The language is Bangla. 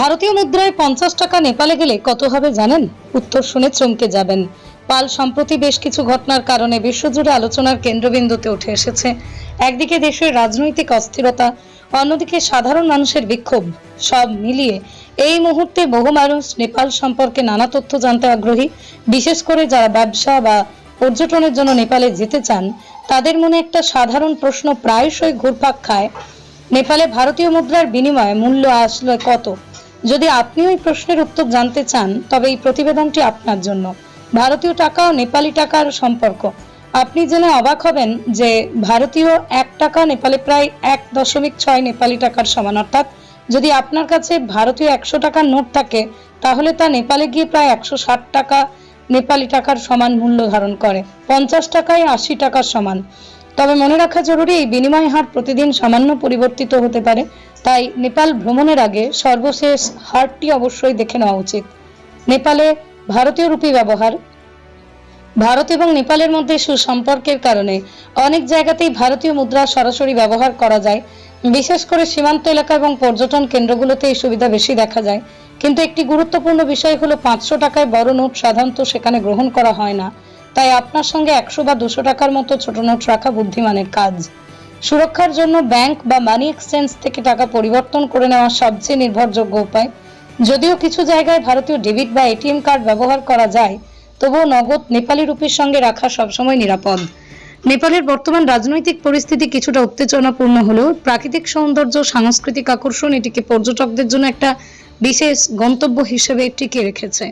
ভারতীয় মুদ্রায় পঞ্চাশ টাকা নেপালে গেলে কত হবে জানেন? উত্তর শুনে চমকে যাবেন। পাল সম্প্রতি বেশ কিছু ঘটনার কারণে বিশ্বজুড়ে আলোচনার কেন্দ্রবিন্দুতে উঠে এসেছে। একদিকে দেশের রাজনৈতিক অস্থিরতা, অন্যদিকে সাধারণ মানুষের বিক্ষোভ। সব মিলিয়ে এই মুহূর্তে বহু মানুষ নেপাল সম্পর্কে নানা তথ্য জানতে আগ্রহী। বিশেষ করে যারা ব্যবসা বা পর্যটনের জন্য নেপালে যেতে চান, তাদের মনে একটা সাধারণ প্রশ্ন প্রায়শই ঘুরপাক খায়। নেপালে ভারতীয় মুদ্রার বিনিময়ে মূল্য আসলে কত? যদি আপনি ওই প্রশ্নের উত্তর জানতে চান, তবে এই প্রতিবেদনটি আপনার জন্য। ভারতীয় টাকা ও নেপালি টাকার সম্পর্ক। আপনি জেনে অবাক হবেন যে ভারতীয় এক টাকা নেপালে প্রায় এক দশমিক ছয় নেপালি টাকার সমান। অর্থাৎ যদি আপনার কাছে ভারতীয় একশো টাকার নোট থাকে, তাহলে তা নেপালে গিয়ে প্রায় একশো ষাট টাকা নেপালি টাকার সমান মূল্য ধারণ করে। পঞ্চাশ টাকায় আশি টাকার সমান। তবে মনে রাখা জরুরি, এই বিনিময় হার প্রতিদিন সামান্য পরিবর্তিত হতে পারে। তাই নেপাল ভ্রমণের আগে সর্বশেষ হারটি অবশ্যই দেখে নেওয়া উচিত। নেপালে ভারতীয় রুপি ব্যবহার। ভারত এবং নেপালের মধ্যে সুসম্পর্কের কারণে অনেক জায়গাতেই ভারতীয় মুদ্রা সরাসরি ব্যবহার করা যায়। বিশেষ করে সীমান্ত এলাকা এবং পর্যটন কেন্দ্রগুলোতে এই সুবিধা বেশি দেখা যায়। কিন্তু একটি গুরুত্বপূর্ণ বিষয় হলো পাঁচশো টাকায় বড় নোট সাধারণত সেখানে গ্রহণ করা হয় না। তাই আপনার সঙ্গে একশো বা দুশো টাকার মতো ছোট নোট রাখা বুদ্ধিমানের কাজ। সুরক্ষার জন্য ব্যাংক বা মানি এক্সচেঞ্জ থেকে টাকা পরিবর্তন করে নেওয়া সবচেয়ে নির্ভরযোগ্য উপায়। যদিও কিছু জায়গায় ভারতীয় ডেবিট বা এটিএম কার্ড ব্যবহার করা যায়, তবুও নগদ নেপালি রুপির সঙ্গে রাখা সবসময় নিরাপদ। নেপালের বর্তমান রাজনৈতিক পরিস্থিতি কিছুটা উত্তেজনাপূর্ণ হলেও প্রাকৃতিক সৌন্দর্য, সাংস্কৃতিক আকর্ষণ এটিকে পর্যটকদের জন্য একটা বিশেষ গন্তব্য হিসেবে টিকে রেখেছে।